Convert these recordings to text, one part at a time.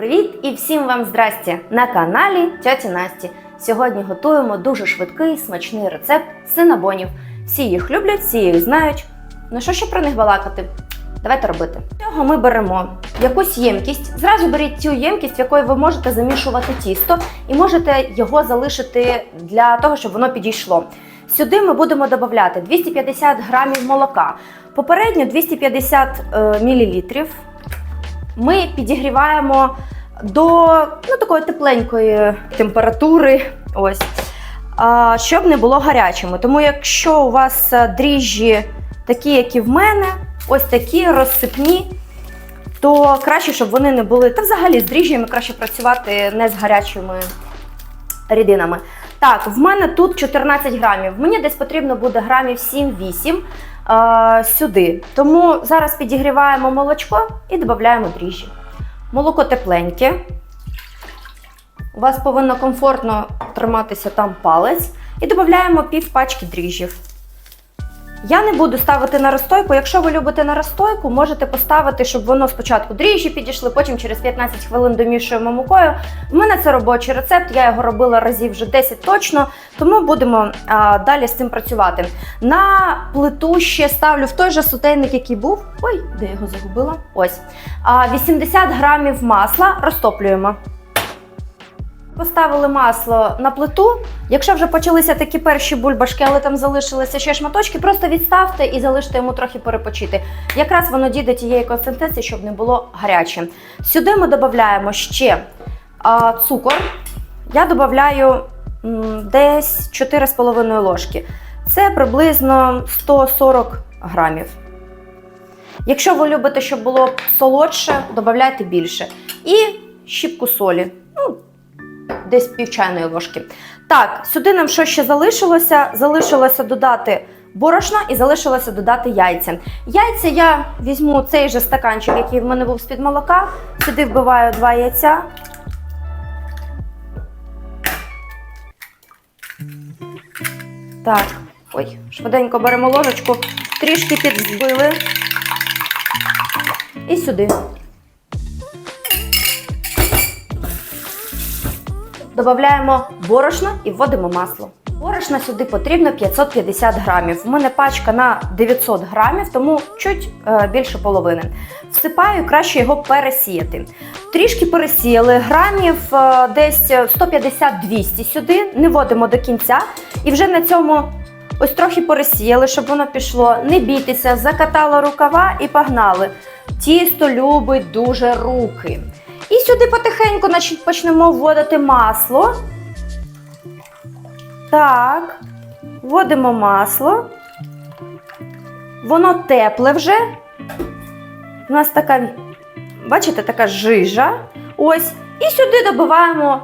Привіт і всім вам здрасті на каналі Тьоті Насті. Сьогодні готуємо дуже швидкий смачний рецепт синабонів. Всі їх люблять, всі їх знають. Ну що ще про них балакати? Давайте робити. Цього ми беремо якусь ємкість. Зразу беріть цю ємкість, в якої ви можете замішувати тісто, і можете його залишити для того, щоб воно підійшло. Сюди ми будемо додати 250 грамів молока, попередньо 250 е, мл. Ми підігріваємо до ну, такої тепленької температури, ось, щоб не було гарячими. Тому якщо у вас е, дріжджі такі, як і в мене, ось такі розсипні, то краще, щоб вони не були. Та взагалі з дріжджями краще працювати не з гарячими рідинами. Так, в мене тут 14 грамів. Мені десь потрібно буде грамів 7-8 е, сюди. Тому зараз підігріваємо молочко і додаємо дріжджі. Молоко тепленьке. У вас повинно комфортно триматися там палець. І додаємо пів пачки дріжджів. Я не буду ставити на розстойку. Якщо ви любите на розстойку, можете поставити, щоб воно спочатку дріжджі підійшли, потім через 15 хвилин домішуємо мукою. У мене це робочий рецепт, я його робила разів вже 10 точно, тому будемо а, далі з цим працювати. На плиту ще ставлю в той же сотейник, який був. Ой, де його загубила? Ось. А, 80 грамів масла розтоплюємо. Поставили масло на плиту. Якщо вже почалися такі перші бульбашки, але там залишилися ще шматочки, просто відставте і залиште йому трохи перепочити. Якраз воно дійде тієї консистенції, щоб не було гаряче. Сюди ми додаємо ще а, цукор. Я додаю десь 4,5 ложки. Це приблизно 140 грамів. Якщо ви любите, щоб було солодше, додавайте більше. І щіпку солі. Ну, десь пів чайної ложки. Так, сюди нам що ще залишилося? Залишилося додати борошна і залишилося додати яйця. Яйця я візьму цей же стаканчик, який в мене був з-під молока. Сюди вбиваю два яйця. Так, ой, швиденько беремо ложечку, трішки підзбили. І сюди. Додаємо борошно і вводимо масло. Борошна сюди потрібно 550 грамів. У мене пачка на 900 грамів, тому чуть е, більше половини. Всипаю, краще його пересіяти. Трішки пересіяли, грамів е, десь 150-200 сюди, не вводимо до кінця. І вже на цьому ось трохи пересіяли, щоб воно пішло. Не бійтеся, закатала рукава і погнали. Тісто любить дуже руки. І сюди потихеньку значить, почнемо вводити масло. Так, вводимо масло. Воно тепле вже. У нас така, бачите, така жижа. Ось. І сюди додаємо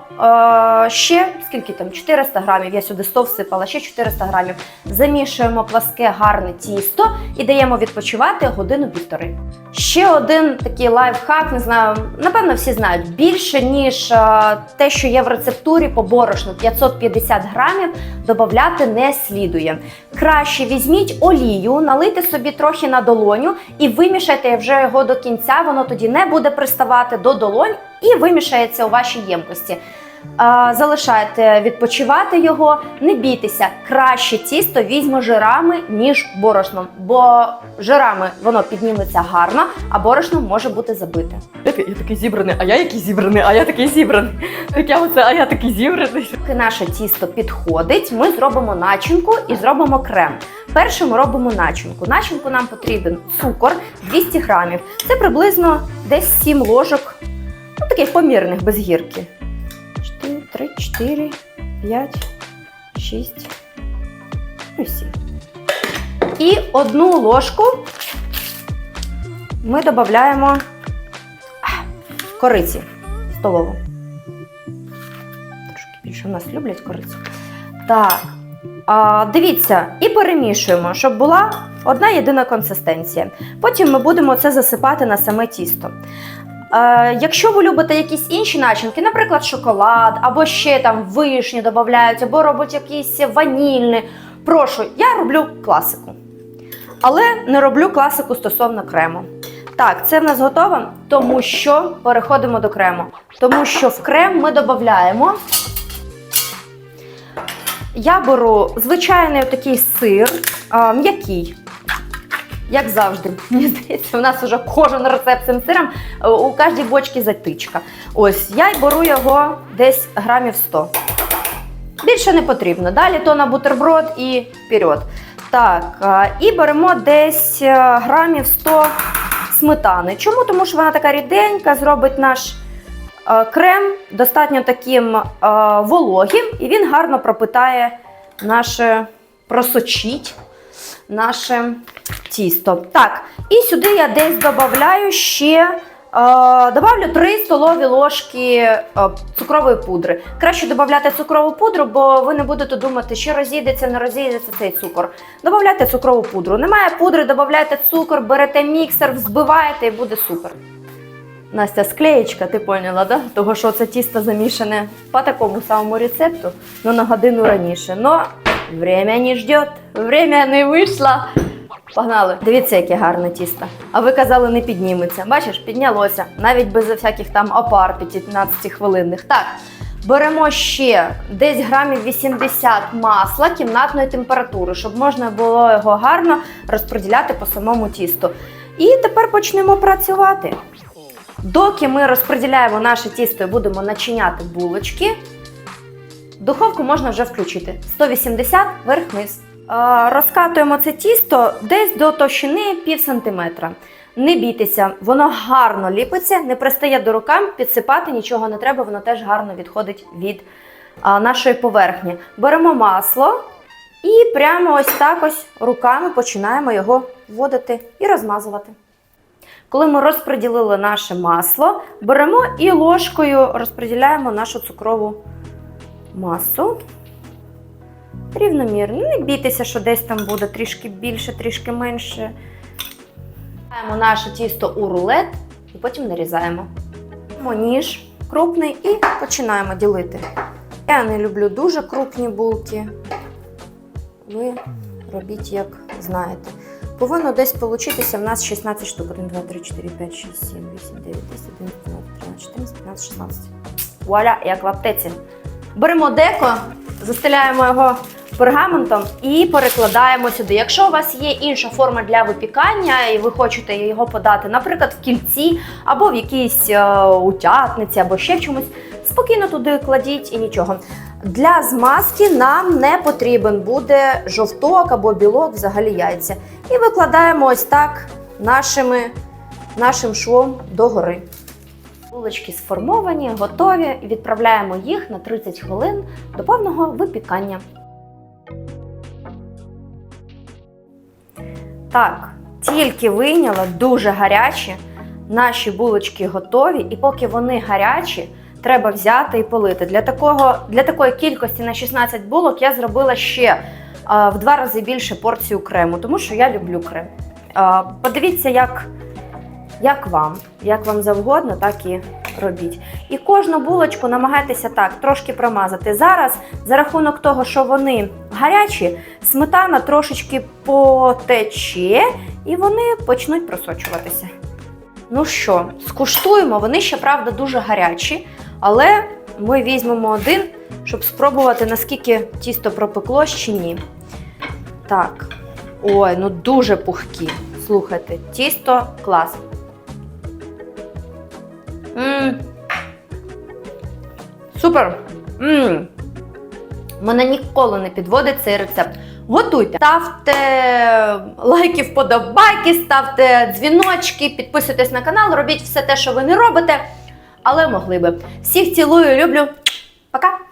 е, ще скільки там, 400 грамів. Я сюди 100 всипала, ще 400 грамів. Замішуємо пласке гарне тісто і даємо відпочивати годину-півтори. Ще один такий лайфхак, не знаю, напевно, всі знають. Більше, ніж е, те, що є в рецептурі по борошну 550 грамів, додати не слідує. Краще візьміть олію, налийте собі трохи на долоню і вимішайте вже його до кінця. Воно тоді не буде приставати до долонь і вимішається у вашій ємкості. Залишайте відпочивати його, не бійтеся, краще тісто візьме жирами, ніж борошном, бо жирами воно підніметься гарно, а борошно може бути забите. Я такий зібраний, а я який зібраний, а я такий зібраний. Таке оце, а я такий зібраний. Поки наше тісто підходить, ми зробимо начинку і зробимо крем. Перше ми робимо начинку. Начинку нам потрібен цукор 200 грамів. Це приблизно десь 7 ложок, ну таких помірних без гірки. 4, 3, 4, 5, 6, ну і 7. І одну ложку ми додаємо кориці столову. Трошки більше в нас люблять корицю. Так. А, дивіться, і перемішуємо, щоб була одна єдина консистенція. Потім ми будемо це засипати на саме тісто. Е, якщо ви любите якісь інші начинки, наприклад, шоколад, або ще там вишні додають, або роблять якісь ванільні, прошу, я роблю класику. Але не роблю класику стосовно крему. Так, це в нас готово, тому що переходимо до крему. Тому що в крем ми додаємо. Я беру звичайний такий сир, м'який. Як завжди, мені здається, у нас вже кожен рецепт цим сиром, е, у кожній бочці затичка. Ось, я й беру його десь грамів 100. Більше не потрібно. Далі то на бутерброд і вперед. Так, і беремо десь е, грамів 100 сметани. Чому? Тому що вона така ріденька, зробить наш е, крем достатньо таким е, вологим, і він гарно пропитає наше, просочить наше тісто. Так, і сюди я десь додаю ще. Е, добавлю 3 столові ложки е, цукрової пудри. Краще додати цукрову пудру, бо ви не будете думати, чи розійдеться, не розійдеться цей цукор. Добавляйте цукрову пудру. Немає пудри, додавайте цукор, берете міксер, взбиваєте і буде супер. Настя, склеєчка, ти поняла, да? Того, що це тісто замішане по такому самому рецепту, ну на годину раніше. Но время не ждет, время не вийшло. Погнали. Дивіться, яке гарне тісто. А ви казали, не підніметься. Бачиш, піднялося. Навіть без всяких там опар 15 хвилинних. Так, беремо ще десь грамів 80 масла кімнатної температури, щоб можна було його гарно розподіляти по самому тісту. І тепер почнемо працювати. Доки ми розподіляємо наше тісто і будемо начиняти булочки, духовку можна вже включити. 180 верх-низ. Е, Розкатуємо це тісто десь до товщини пів сантиметра. Не бійтеся, воно гарно ліпиться, не пристає до рукам, підсипати нічого не треба, воно теж гарно відходить від а, нашої поверхні. Беремо масло і прямо ось так ось руками починаємо його вводити і розмазувати. Коли ми розподілили наше масло, беремо і ложкою розподіляємо нашу цукрову масу. Рівномірно. Не бійтеся, що десь там буде трішки більше, трішки менше. Даємо наше тісто у рулет і потім нарізаємо. Ніж крупний і починаємо ділити. Я не люблю дуже крупні булки. Ви робіть, як знаєте. Повинно десь получитися в нас 16 штук. 1, 2, 3, 4, 5, 6, 7, 8, 9, 10, 11, 12, 13, 14, 15, 16. Вуаля, як в аптеці. Беремо деко, застеляємо його пергаментом і перекладаємо сюди. Якщо у вас є інша форма для випікання, і ви хочете його подати, наприклад, в кільці або в якійсь е, утятниці, або ще в чомусь, спокійно туди кладіть і нічого. Для змазки нам не потрібен буде жовток або білок, взагалі яйця. І викладаємо ось так нашими, нашим швом догори. Булочки сформовані, готові. Відправляємо їх на 30 хвилин до повного випікання. Так, тільки вийняла, дуже гарячі. Наші булочки готові, і поки вони гарячі, треба взяти і полити. Для, такого, для такої кількості на 16 булок я зробила ще а, в два рази більше порцію крему, тому що я люблю крем. А, подивіться, як, як вам. Як вам завгодно, так і робіть. І кожну булочку намагайтеся так трошки промазати. Зараз, за рахунок того, що вони гарячі, сметана трошечки потече і вони почнуть просочуватися. Ну що, скуштуємо, вони ще, правда, дуже гарячі, але ми візьмемо один, щоб спробувати, наскільки тісто пропекло чи ні. Так. Ой, ну дуже пухкі. Слухайте, тісто клас. М. Супер! М. Мене ніколи не підводить цей рецепт. Готуйте, ставте лайки, вподобайки, ставте дзвіночки, підписуйтесь на канал, робіть все те, що ви не робите, але могли би. Всіх цілую, люблю. Пока!